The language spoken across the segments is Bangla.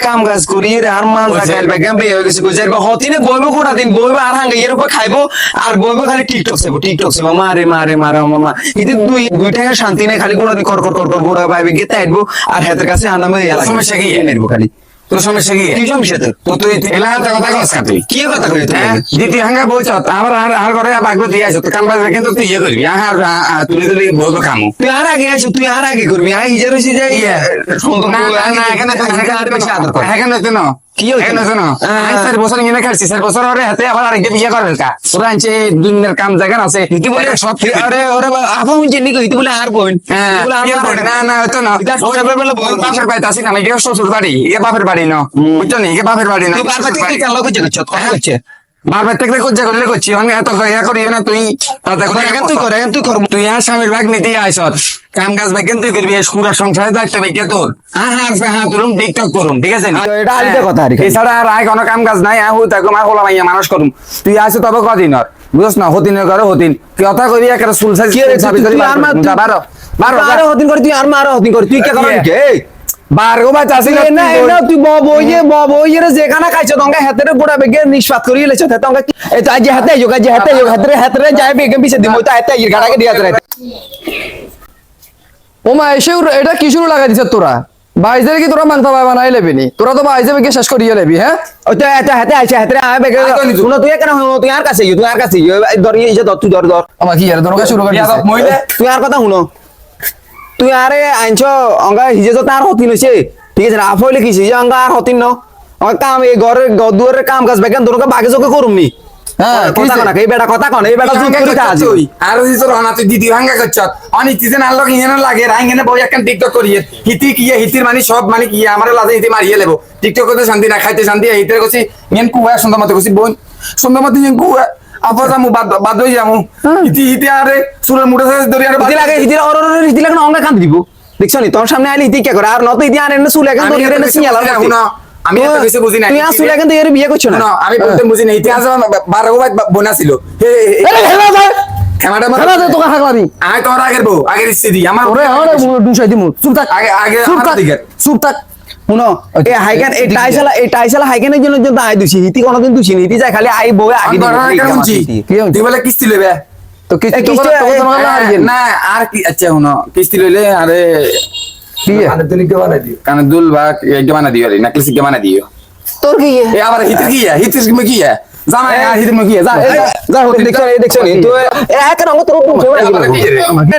কাম কাজ করি রে আর মান রাখাল বেগাম বে গেছে গুজার বা হতিনে বইবো কোটা দিন? বইব আর হাঙ্গা এর উপর খাইবো আর বইবো খালি টিকটক সেবো টিকটক সেবো মারে মারে মারে মামা ইতি দুই দুই টাকা শান্তি নাই খালি কোন দিন কর কর কর কর পাইবে গেতে আসব আর হাতের কাছে আনামে সমস্যা কি? নেব খালি। তোর সমস্যা কি কি সমস্যা তো তুই কথা কস না তুই। কি কথা কই হ্যাঁ? দ্বিতীয় হাঙ্গা বলছ আমার আর আর করে দিয়ে আছো তো কাম বাজ কিন্তু তুই ইয়ে করবি। আর তুই তুই বলব কামু তুই আর আগে আছো তুই আর আগে করবি। আই হিজার হইছে যে সুন্দর না না এখানে আর এখানে তো না কি হয়েছে? এখানে তো না হ্যাঁ। বছর কিনে খাচ্ছি চার বছর ওরে হাতে আবার আরেকটা বিয়ে করবে কা। ওরা আনছে দুনিয়ার কাম জায়গা আছে। কি বলে সব আরে ওরে আপা হুনছে নি বলে আর হ্যাঁ, ওরা বলে বাপের বাড়িতে আসি না এটা শ্বশুর বাড়ি এ বাপের বাড়ি না। বুঝছ নি? এ বাপের বাড়ি না তুই বাড়ি। কালো কথা করছে বারবার থেকে কোচ্চা করলে করছি আমি এত ইয়া করি না তুই। এখন তুই কর এখন তুই কর। তুই আর স্বামীর ভাগ নিতে আইস কাম কাজ ভাগ তুই করবি? সুরা সংসারে দায়িত্ব ভাই তোর। হ্যাঁ হ্যাঁ হ্যাঁ তুরুম টিকটক করুম ঠিক আছে? এটা কথা আর কি। এছাড়া আর আয় কোনো কাম কাজ নাই তাকে মানুষ করুম। তুই আসে তবে কদিন আর বুঝছ না? হতিনের ঘরে হতিন। কথা কবি একটা সুল সাইজ কি রে তুই তুই আর মার তুই বারো বারো হদিন করে তুই আর মার হতিন করে তুই কে কি? যেখানে খাইছ তঙ্গা হাতেরে গোড়া বেগে নিষ্পাত করি লেছ তে এই তো আজ হাতে যোগা যে হাতে যোগা হাতে হাতে যায় বেগে পিছে দিমই তো হাতে ইর গাড়াকে দিয়া রে ওমা এসে এটা কি শুরু লাগাই দিছে তোরা? বাইজের কি তোরা মাংস ভাই বানাই লেবি তোরা তো বাইজে বেগে শেষ করিয়ে লেবি হ্যাঁ? ওই তো হাতে হাতে আইছে হাতে আয় বেগে। শুনো তুই কেন তুই আর কাছে তুই আর কাছে ধর ধর তুই ধর ধর। আমার কি আর তোরা শুরু করে তুই আর কথা শুনো। তুই আরে আইনছ অঙ্গা হিজে তো তার হতিন হইছে ঠিক আছে না আফলে কি হিজে অঙ্গা আর হতিন ন। কাম এই ঘরের দুয়ারের কাম কাজ বেগান তোর বাগে চোখে করুম নি? হ্যাঁ, টিকটক মানে মানে শান্তি না খাইতে শান্তি কছি কুয়া সুন্দর মতো কছি বোন সুন্দর মতো কুয়া আপা যামু বাদ বাদ যামু। হিতি হিতি আরে সুরের মুড়ে ধরে আরে হিতি লাগে হিতি অর অর হিতি লাগে অঙ্গা কান দিব। দেখছ নি তোর সামনে আইলে হিতি কে করে আর নত হিতি আনে সুলে এখন তোর এর সিয়ালা আমি এত কিছু বুঝি না তুই আসলে এখন তো এর বিয়ে করছ না আমি বলতে বুঝি না ইতিহাস বারো ভাই বোনা ছিল হে হেলা দে তোকে হাগলামি আয় তোর আগের বউ আগের স্ত্রী আমার ওরে আরে দুসাই দিমু চুপ থাক। আগে আগে চুপ থাক। চুপ থাক। শুনো এই হাইকান এই টাইসালা এই টাইসালা হাইকানের জন্য জন্য আই দুছি হিতি কোনদিন দুছি হিতি যায় খালি আই আগে কেন? তুই বলে কিস্তি লইবে? তো কিস্তি- হ্যাঁ, না আর কি আচ্ছা শুনো কিস্তি লইলে আরে কি এ? কানে দুল বা একটা বানা দিও রে নেকলেস কে বানা দিও। তোর কি এ? এ আবার হিতির কি হিতির কি কি জামা আর হিতির কি যা এই, যা হতে দেখছ এই দেখছ নি তো এ হাইকান অঙ্গ তোর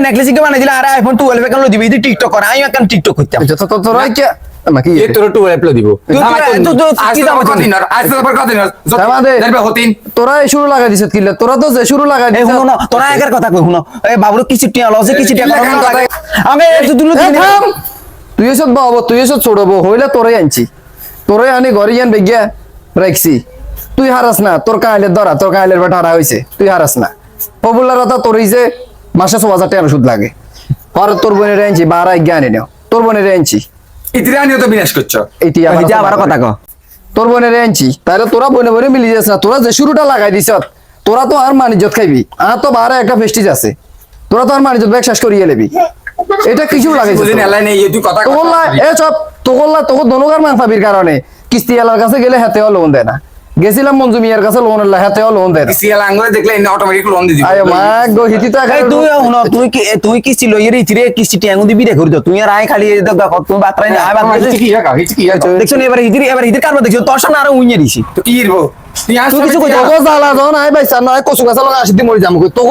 নেকলেস কে বানাই দিলা আর আইফোন 12 কেন দিবি তুই টিকটক কর আমি এখন টিকটক করতাম। আচ্ছা, তো তো কি? আমা কি এ? এ টু এপ্লো দিব। তুই- জামা তুই- তুই- তুই- আজ কি তো জামা কদিন আর? আজ তো পর কদিন আর? জামা দে। দেখবে হতিন তোরা শুরু লাগাই দিছে কিলে। তোরা তো যে শুরু লাগাই এই শুনো তোরা একার কথা কই শুনো। এই বাবুর কিছু টিয়া লজে কিছু টিয়া কি করো লেখার না কথা? আমি এই দুলো এ, থাম। তুই এসব বাবু তুই এসব ছোড়বো হইলে তোরে আনছি। তোরে আনি ঘরে যান বেগিয়া রাখছি তুই হারাস না তোর কাইলের ধরা তোর কাইলের বেটা হারা হয়েছে তুই হারাস না। পপুলারতা তোর যে মাসে ছ হাজার টাকা ওষুধ লাগে। আর তোর বোনের আনছি বারা জ্ঞান নেও। তোর বোনের আনছি। ইতিরা নিয়ে তো বিনাশ করছ। এইটি আবার কথা কও তোর বোনের আনছি তাহলে তোরা বোনে বোনে মিলি যাস না তোরা যে শুরুটা লাগাই দিছ তোরা তো আর মানিজত খাইবি আর তো বারে একটা ফেস্টিজ আছে। তোরা তো আর মানিজত ব্যাগ শেষ করিয়ে নেবি। এটা কিছু লাগে তোগোল্লা এ চপ তোকল্লা তোকে দনুকার পাবির কারণে কিস্তি এলার কাছে গেলে হাতে লোন দেয় না। গেছিলাম মঞ্জু মিয়ার কাছে লোন আল্লাহ হাতেও লোন দেয় সিএল আঙ্গুলে দেখলে এনে অটোমেটিক লোন দিয়ে দিবে। আয় মা গো হিতি তো এই একেবারে- তুই হন তুই কি তুই কি ছিল? এর ইতিরে কিস্তি টিয়া দিবি রে করি তো। তুই আর আয় খালি এই দেখ দেখো তুমি বাতরাই না আয় বাতরাই কি কি দেখছ ইয়াকা দেখছ হিতি এবার হিতির এবার হিতির কারবার দেখছ? তোর সামনে আরও উইয়ে দিছি। তো কি ইরবো তুই কিছু কইতে গাছ লগা মরি যাম। তোর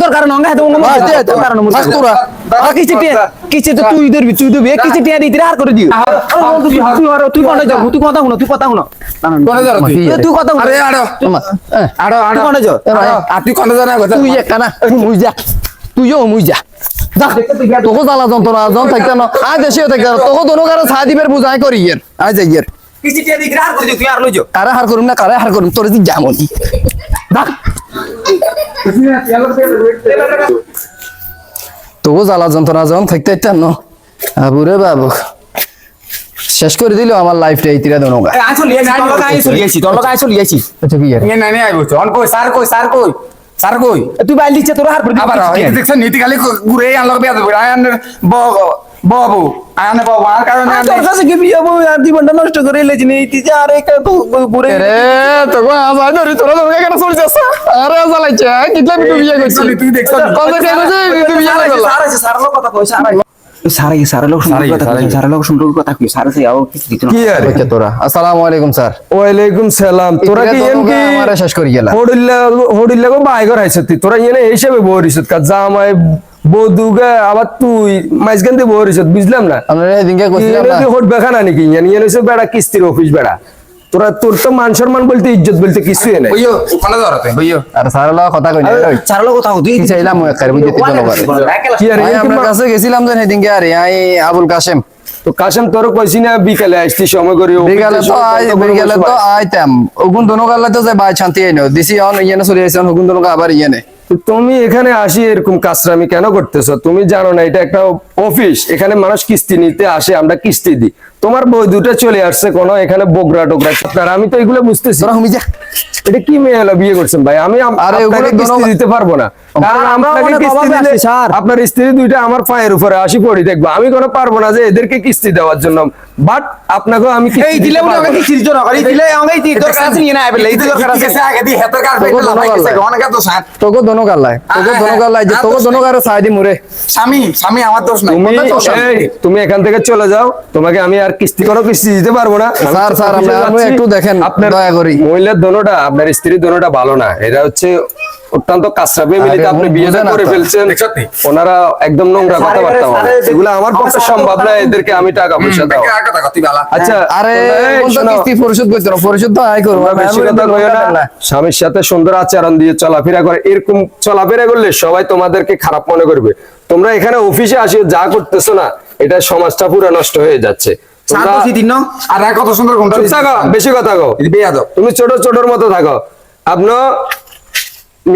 তোর কারণ তোর কারণ তোরা। টিয়া তো তুই দিবি তুই দিবি কিস্তি টিয়া দিতে আর করে দিও। তুই তুই আর তুই কোন যাও তুই কথা শুনো তুই কথা তুই? কথা শুনো। আরে আড়ো আমা, এ, আড়ো আড়ো তুই যাও আর। তুই কোনে জানা কথা তুই একা না মুই যা। তুইও মুই যা। যা। তোকে জ্বালা যন্ত্রণা জন থাকতে না। আয় দেশে থাকতে তোকে দনুকার ছাই দিবের বুঝাই করি আয় ইয়ের। কিস্তি টিয়া দিতে আর তুই আর লই যাও হার করুম না কারে হার করুম তোর দিক যামনি যা জ্বালা যন্ত্রণা জন থাকতে ন আবুরে বাবু শেষ করে দিল আমার লাইফটা এই তিরা চলি আইছি চলি আইছি আচ্ছা কি আইবো অন কই কই কই কই তুই বাইল দিচ্ছে তোর আবার দি। দেখছ নীতি খালি ঘুরে আনলো বিয়া ব বাবু আনে বাবু আর কারণে তোর কাছে কি বিয়ে হব? আর জীবনটা নষ্ট করে এলেছি নি। তুই যে আর একটা ঘুরে রে তোকে আজাই ধরি তোরা তোকে কেন চলে যাস আরে আজালাইছে কিতলা বিটু বিয়ে করছিস তুই দেখছ কত কে কইছে বিটু বিয়ে করলা সারা সারা লোক সুন্দর কথা কই সারা লোক সুন্দর কথা কই সারা সে আও কিছু দিত না। কি আরে? ওকে তোরা। আসসালামু আলাইকুম স্যার। ওয়ালাইকুম সালাম। তোরা কি এন কি আমারে শেষ করি গেলা হোডিল্লা হোডিল্লা গো বাইগর আইছত তোরা হিসাবে কা জামাই বদুগা আবার তুই মাইজগান দিয়ে বহরিছত বুঝলাম না? আমরা এদিনকে কইছিলাম না। হোট বেখানা নাকি? ইয়ান ইয়ান বেড়া কিস্তির অফিস বেড়া। তোরা তোর তো মান সম্মান বলতে ইজ্জত বলতে কিছুই নাই। বইও ওখানে ধরতে বইও আর স্যার লগ কথা কই না সারা লোক কথা কই কি চাইলাম কারে বুঝতে আরে কাছে গেছিলাম যে আরে আই আবুল কাশেম। তো কাশেম তোর কইছি না বিকালে আসতি সময় করে বিকালে তো আই বিকালে তো আইতাম। ওগুন দোনো গালে তো যে বাই শান্তি আইনো দিছি অন ইয়েনে চলে আইছেন ওগুন দোনো আবার ইয়েনে। তুমি এখানে আসি এরকম কাজটা কেন করতেছো? তুমি জানো না, এটা একটা অফিস। এখানে মানুষ কিস্তি নিতে আসে, আমরা কিস্তি দিই। তোমার বই দুটো চলে আসছে কোনো এখানে বগরা টোগরা আপনারা আমি তো এগুলো বুঝতেছি। এটা কি মেয়ে হলো বিয়ে করছেন ভাই? আমি আপনাকে কিস্তি দিতে পারব না। কারণ আপনাকে কিস্তি দিলে আপনার স্ত্রী দুইটা আমার পায়ের উপরে আসি পড়ি দেখব। আমি কোনো পারব না যে এদেরকে কিস্তি দেওয়ার জন্য। বাট আপনাকেও আমি এই দিলে বলে আমাকে না। কিস্তির জন্য এই দিলে আমাকে এই দরকার আছে নিয়ে না আইবে এই দরকার আছে। আগে দি হেতর কার তোকে লাগাই গেছে অনেক তো সাত তোকে দোনো গাল্লাই তোকে দোনো গাল্লাই যে তোকে দোনো গারে সাইদি মুরে স্বামী স্বামী আমার দোষ নাই। তুমি এখান থেকে চলে যাও। তোমাকে আমি আর কিস্তি করো কিস্তি দিতে পারব না। স্যার, স্যার, আপনি- একটু দেখেন, আপনার দয়া করি। মহিলার দোনোটা আপনার স্ত্রীর দোনোটা ভালো না। এরা হচ্ছে অত্যন্ত কাঁচরা ফ্যামিলিতে আপনি বিয়েটা করে ফেলছেন। ওনারা একদম নোংরা কথাবার্তা বলে। এগুলো আমার পক্ষে সম্ভব না এদেরকে আমি টাকা পয়সা দাও আচ্ছা আরে কোন কিস্তি পরিশোধ করতে না পরিশোধ তো আয় করব বেশি কথা কইও না। স্বামীর সাথে সুন্দর আচরণ দিয়ে চলাফেরা করে। এরকম চলাফেরা করলে সবাই তোমাদেরকে খারাপ মনে করবে। তোমরা এখানে অফিসে আসিও যা করতেছো না এটা সমাজটা পুরো নষ্ট হয়ে যাচ্ছে। সার তোমরা- দিন আর কত সুন্দর ঘণ্টা থাকো, বেশি কথা কও। তুমি ছোট ছোটর মতো থাকো।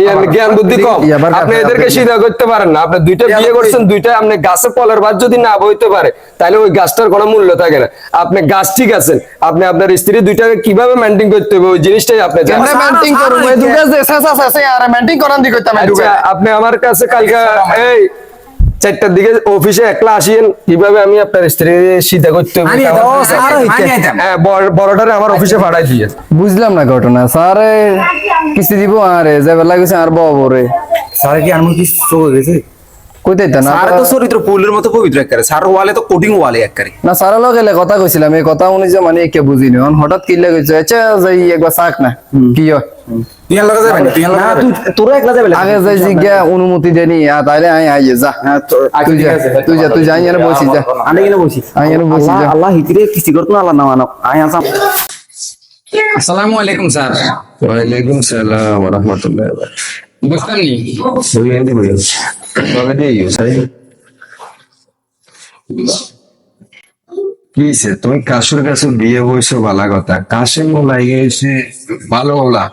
আপনি জ্ঞান বুদ্ধি কম। আপনি এদেরকে সিধা করতে পারেন না। আপনি দুইটা বিয়ে করছেন দুইটা আপনি গাছে বাদ যদি না বইতে পারে তাহলে ওই গাছটার কোনো মূল্য থাকে না। আপনি গাছ ঠিক আছেন। আপনি আপনার স্ত্রী দুইটাকে কীভাবে মেনটেন করতে হবে ওই জিনিসটাই আপনি আচ্ছা আপনি আমার কাছে কালকে এই চারটার দিকে অফিসে একলা আসিয়েন কীভাবে আমি আপনার স্ত্রী সিধা করতে। হ্যাঁ বড়- বড়টারে আমার অফিসে পাঠাই দিয়ে। বুঝলাম না ঘটনা স্যার কিস্তি দিব আরে যাবে বেলা গেছে আর বাবরে স্যার কি আমার কিস্তি গেছে? কইতে না স্যার তো চরিত্র ফুলের মতো পবিত্র একবারে। স্যার ওয়ালে তো ওয়ালে না স্যারের লগে কথা কইছিলাম এই কথা অনুযায়ী মানে কে বুঝিনি অন হঠাৎ কিল্লা কইছে আচ্ছা যাই একবার চাক না কি হয়? তুই লগে যাবেন তুই লগে তুই তোরা একলা যাবে আগে যাই জিজ্ঞা অনুমতি দেনি আ তাইলে আই আই যা। তুই যা তুই যা তুই যা এনে বসি যা। আমি এখানে বসি। আমি এখানে বসি, যা। আল্লাহ হিতিরে কিস্তি করতো না আল্লাহ না মানো আয় আসাম আসসালামু আলাইকুম স্যার সালাম ওয়া রাহমাতুল্লাহি ওয়া বুঝতাম নি কিসে তুমি কাশুর কাছে বিয়ে বইছো ভালো কথা। কাশে মোলাই গেছে ভালো ওলা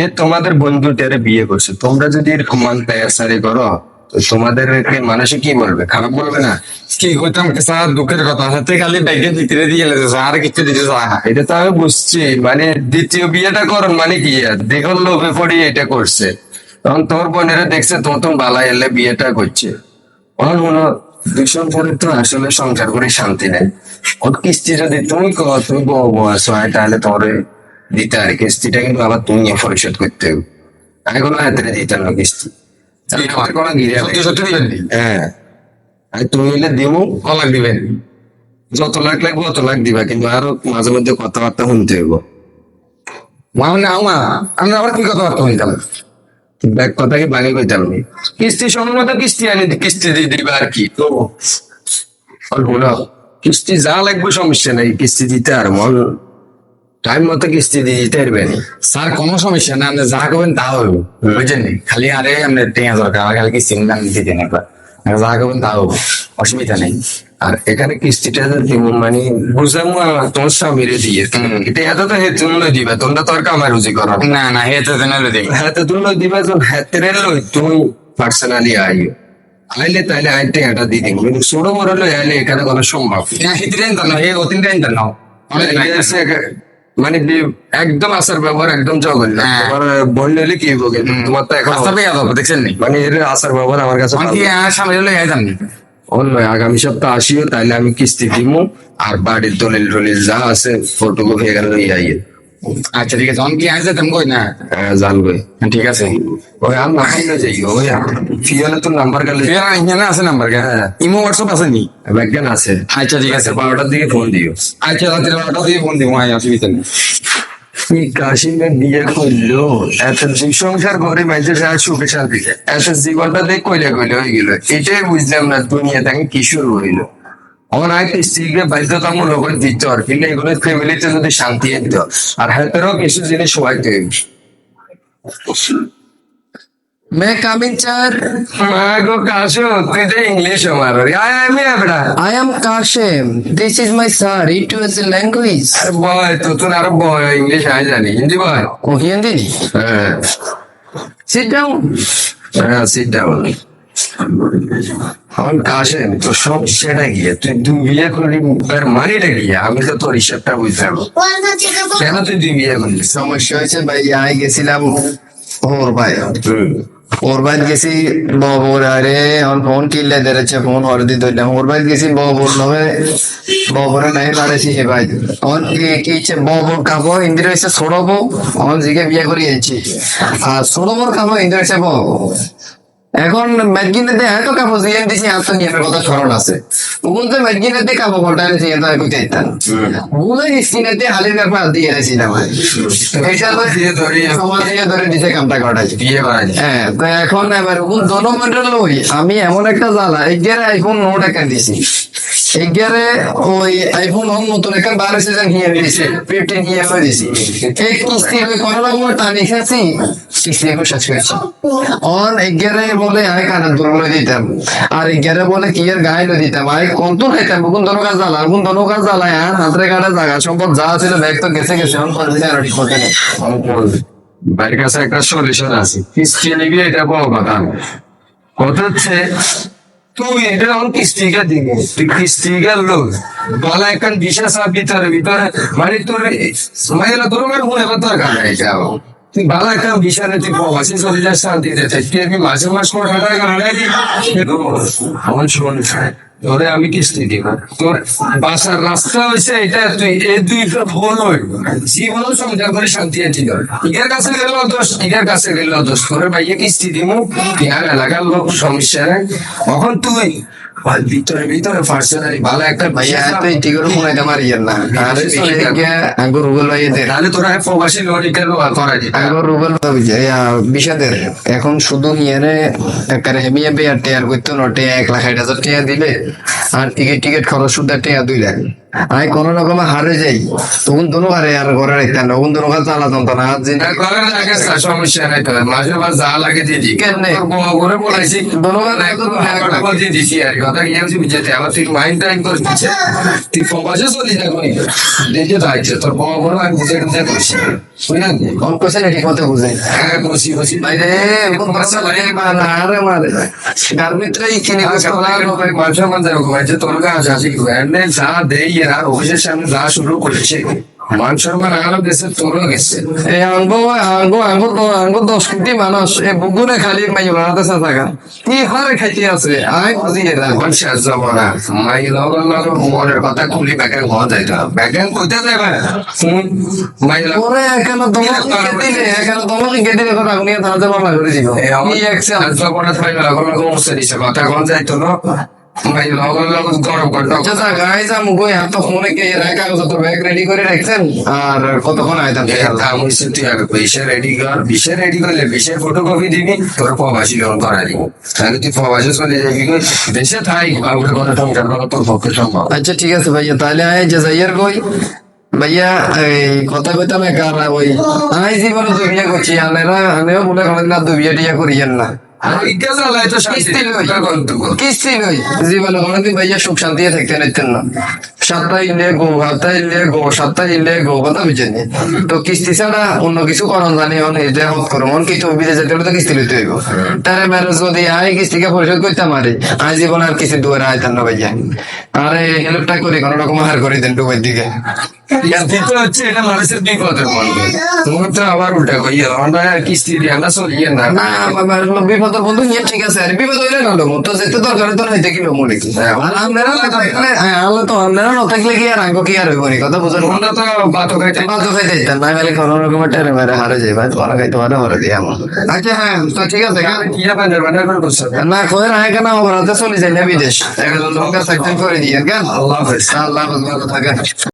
এ তোমাদের বন্ধুটারে বিয়ে করছে। তোমরা যদি এরকম মানতে আসারি করো তোমাদেরকে মানুষে কি বলবে? খারাপ বলবে না? কি কইতাম স্যার? দুঃখের কথা। হাতে খালি ব্যাগের ভিতরে দিয়ে গেলে স্যার। কিছু দিতে এটা তো আমি বুঝছি। মানে দ্বিতীয় বিয়েটা করন মানে কি? দেখল লোভে পড়ি এটা করছে। তখন তোর বোনেরা দেখছে নতুন বালা এলে বিয়েটা করছে। ওর মনে হয় দুই পরে তো আসলে সংসার করে শান্তি নেই। ওর কিস্তিটা দিয়ে তুমি কো তুমি বউ বউ আসো তাহলে তোর দিতে আর কিস্তিটা কিন্তু আবার তুমি পরিশোধ করতে হবে। আমি কোনো হাতে দিতে না কিস্তি। কোনো গিরে? হ্যাঁ। আর তুমি এলে দিমু ক দিবেন যত লাখ লাগবে অত লাখ দিবা কিন্তু আরও মাঝে মধ্যে কথাবার্তা শুনতে হইব। মা না মা আমরা আবার কি কথাবার্তা হইতাম ব্যাগ কথা কি বাঙালি কইতাম কিস্তি কিস্তি আনি, কিস্তি দিয়ে দিবা আর কি, তো অল্প না কিস্তি যা লাগবে সমস্যা নাই, কিস্তি দিতে আর মন টাইম মতো কিস্তি দিয়ে দিতে পারবে নি। স্যার, কোনো সমস্যা না যা করবেন তা হইব বুঝছেন নি? খালি আরে আপনি টেয়া দরকার খালি কি চিন্তা দিতে আর যা করবেন তা হইব অসুবিধা নেই। আর এখানে কিস্তিটা মানে বুঝামু তোমার স্বামীরে দিয়ে। এটা এত তো হে তুমি দিবা তোমরা তো আর কামাই রুজি করো। না। না না হেতে তো দিবা যখন হাতে লই তুমি পার্সোনালি আইও। আইলে তাইলে আইতে এটা দিয়ে দিব। কিন্তু ছোট বড় লই আইলে এখানে কোনো সম্ভব না। হিতিরে না হে অতিনটা ইন্টার নাও অনেক নাই এই যে সে- মানে একদম আসার ব্যবহার একদম জঘন্য। হ্যাঁ। তোমার হলে কি হবে তোমার তো এখন দেখছেন মানে আসার ব্যবহার আমার কাছে না। সামনে লই আইতাম নি? অন্য আগামী সপ্তাহ আসিও তাইলে আমি কিস্তি দিব আর বাড়ির দলিল টলিল যা আছে ফটোকপি এখানে লইয়া আইয়ে আচ্ছা ঠিক আছে অন কি আইছে তেমন কই না? হ্যাঁ জানবই ঠিক আছে। ওই আর না খাইলে যাই ওই ফিয়ালে তোর নাম্বার গেলে এখানে আছে নাম্বার কে হ্যাঁ। ইমো হোয়াটসঅ্যাপ আছে নি? আছে। আচ্ছা ঠিক আছে। বারোটার দিকে ফোন দিও। আচ্ছা রাত্রে বারোটা দিয়ে ফোন দিব আয় অসুবিধা নেই কি কাশিমের বিয়ে করল, এত সংসার করে মাইতে আর সুখে শান্তিতে। এত জীবনটা দেখ কইলে কইলে হয়ে গেল। এটাই বুঝলাম না, দুনিয়া তাকে কিশোর শুরু হইল। আমার আয় স্ত্রীকে বাধ্যতামূলক দিত আর কিন্তু এগুলো ফ্যামিলিতে যদি শান্তি দিত আর হাতেরও কিছু জিনিস সবাই মে কামিং স্যার মা গো কাশো তুই তো ইংলিশ আমার আয় আমি এবড়া I am Kashim. This is my sir. It was a language. বয় তো তোর আরও বয় ইংলিশ আয় জানি হিন্দি বয় Oh, Hindi. হ্যাঁ Sit down. হ্যাঁ সিট ডাউন আমার কাছে তো সব সেটা গিয়ে তুই দুই বিয়ে করলি এর মানিটা গিয়ে আমি তো তোর হিসাবটা বুঝলাম কেন তুই দুই বিয়ে করলি সমস্যা হয়েছে ভাই আই গেছিলাম ওর ভাই ভাই গেছি ববর আরে আমার ফোন কিনলে দেরেছে ফোন ওর দি ধরলাম ওর ভাই গেছি ববর নবে ববরে নাই পারেছি হে ভাই আমার কি কি ইচ্ছে ববর কাবো ইন্দিরা এসে ছড়াবো আমার জিকে বিয়ে করে যাচ্ছি আর ছড়াবোর কাবো ইন্দিরা এসে বব এখন ম্যাগিনেতে এত কাপো জিএন দিছি তো নিয়ে কথা স্মরণ আছে। তখন তো ম্যাগিনেতে কাপো বলটা এনেছি এত কইতে ইতান বুঝে সিনেতে হালির ব্যাপার দিয়ে রেছিলাম এটা তো দিয়ে ধরে সমাজ দিয়ে ধরে দিছে কামটা করাইছে। বিয়ে করা যায় হ্যাঁ তো এখন এবার কোন দনমন্ডল লই আমি এমন একটা জ্বালা এগিয়ারে আইফোন নোট একটা দিছি? এগিয়ারে ওই আইফোন হন নতুন একটা বারো সিজন হিয়ে দিছি ফিফটিন হিয়ে লই দিছি। এই কিস্তি ওই কোনো রকম টানি খাচ্ছি কিস্তি এখন শেষ করেছি অন এগিয়ারে বলে আমি কানের লই দিতাম। আর এগিয়ারে বলে কি এর গায়ে লই দিতাম? আমি কোন তো খাইতাম কোন দনকার জ্বালা কোন দনকার জ্বালা, আর হাতরে কাটা জায়গা সম্পদ যা ছিল ব্যাগ তো গেছে গেছে, এখন পরে আর ঠিক করতে নেই। বাড়ির কাছে একটা সলিউশন আছে। কিস্তি নিবি, এটা বড় কথা না। কথা হচ্ছে তুই এটা এখন কিস্তিকে দিবি। তুই কিস্তিকে লোক বলা এখন বিশেষ ভিতরে ভিতরে মানে তোর মায়েরা তোর করতে কারণ এটা তুই বালা একটা বিশালে তুই চলে যাস শান্তিতে থাকবি আমি মাঝে মাস আমার তোরে আমি কিস্তি দিব। তোর বাসার রাস্তা হয়েছে এটা তুই এই দুইটা ফোন হইব জীবন সংসার করে শান্তি আছে ইগের কাছে গেল দোষ ইগের কাছে গেল দোষ। ভাইয়া কিস্তি দিব ইয়ার এলাকার লোক, সমস্যা তখন তুই ভিতরে ভিতরে পার্সোনালি ভালো একটা ভাইয়া করে মনে না। আরে আঙ্গুর রুবেল ভাই দে তাহলে তোরা প্রবাসী করা দিত? আঙ্গুর রুবেল বিষাদের। এখন শুধু একারে হেমিয়া টেয়ার করতো এক লাখ হাজার টাকা দিলে আর টিকিট টিকিট খরচ শুদ্ধ টেয়া দুই লাখ। আমি কোনো রকমে হারে যাই তখন দোনো হারে আর ঘরে রাখতাম না তখন দোনো চালা জানতো না জিনিস সমস্যা নাই তো মাঝে মাঝে যা লাগে? তোর বউ করে বলাইছি হ্যাঁ, দোনো দিছি আর কথা কি আমি বুঝতে আমার তুই মাইন্ড টাইম করে দিচ্ছে তুই প্রবাসে চলি কোনি দেখে যাচ্ছে তোর বউ করে আমি বুঝে বুঝে করছি বুঝলেন কোন কোশ্চেন ঠিক মতো বুঝে হ্যাঁ বসি বসি বাইরে কোন ভাষা লাগে মারা আরে মারে তার কিনে মানুষের মধ্যে এরকম আছে তোর কাছে যা দেই আর অফিসের সামনে যা শুরু করেছে মান সম্মান আরও গেছে তোরও গেছে। এই আঙ্গো আঙ্গো আঙ্গো তো আঙ্গো দশ কোটি মানুষ এ বুগুনে খালি মাই বানাতে থাকা কি হারে খাইতে আছে? আই বুঝি এরা এখন শেষ যাব না। মাই লগর লগর মনের কথা খুলি ব্যাগের ঘর যাইতে ব্যাগের কইতে যাবে মাই ওরে এখানে তোমাকে কে দিলে? এখানে তোমাকে কে দিলে? কথা নিয়ে তাহলে মামলা করে দিব কি একশন যখন মাই লগর লগর মুছে দিছে কথা ঘর যাইতো না। মাই লগর লগর গরম করতো আচ্ছা গাইস আমি কই এত ফোনে কে কাগজ তো ব্যাগ রেডি করে রাখছেন? আর কতক্ষণ আইতাম দাম হইছে তুই আগে পয়সা রেডি কর বিষয় রেডি করলে বিষয়ের ফটোকপি দিবি তোর প্রবাসী লোন করা দিব। তাহলে তুই প্রবাসী চলে যাবি কই দেশে থাই কাউকে কোনো সংসার করা তোর পক্ষে সম্ভব। আচ্ছা ঠিক আছে ভাইয়া তাহলে আয় যে যাইয়ার কই। ভাইয়া এই কথা কইতাম একার ওই আই জীবনে দুই বিয়ে করছি আনেরা আনেও মনে করেন না দুই বিয়ে টিয়া করিয়েন না। কিস্তি না ছাড়া অন্য কিছু করণ জানি অন কিস্তি লইতে হইব তারে ম্যারেজ যদি আই কিস্তিকে পরিশোধ করতে পারি আই জীবন আর কিছু দুয়ারে আইতাম না ভাইয়া আরে হেল্পটা করি কোনো রকম হার করে দেন ডুবের দিকে তো আবার উল্টা কইয়া কিস্তি দিয়ে আমরা চলিয়ে না না বাবা, বিপদ বন্ধু নিয়ে ঠিক আছে আর বিপদ হইলে না লোক তো যেতে দরকার তো নাই দেখিল মনে কি আপনারা না হ্যাঁ আল্লাহ তো আপনারা না থাকলে কি আর আঙ্গ কি আর হইব নি কথা বুঝেন আমরা তো বাতো খাইতে। বাতো খাইতে যেতাম না খালি কোনো রকমের টেরে মেরে হারে যাই ভাই তোমার খাইতে পারে হরে দিয়ে আমার আচ্ছা হ্যাঁ তো ঠিক আছে হ্যাঁ। ইয়া করছে না কই না কেন আমার হাতে চলে যাই না বিদেশ? একজন লোক থাকতেন করে দিয়ে। কেন? আল্লাহ হাফেজ। আল্লাহ হাফেজ, ভালো থাকেন।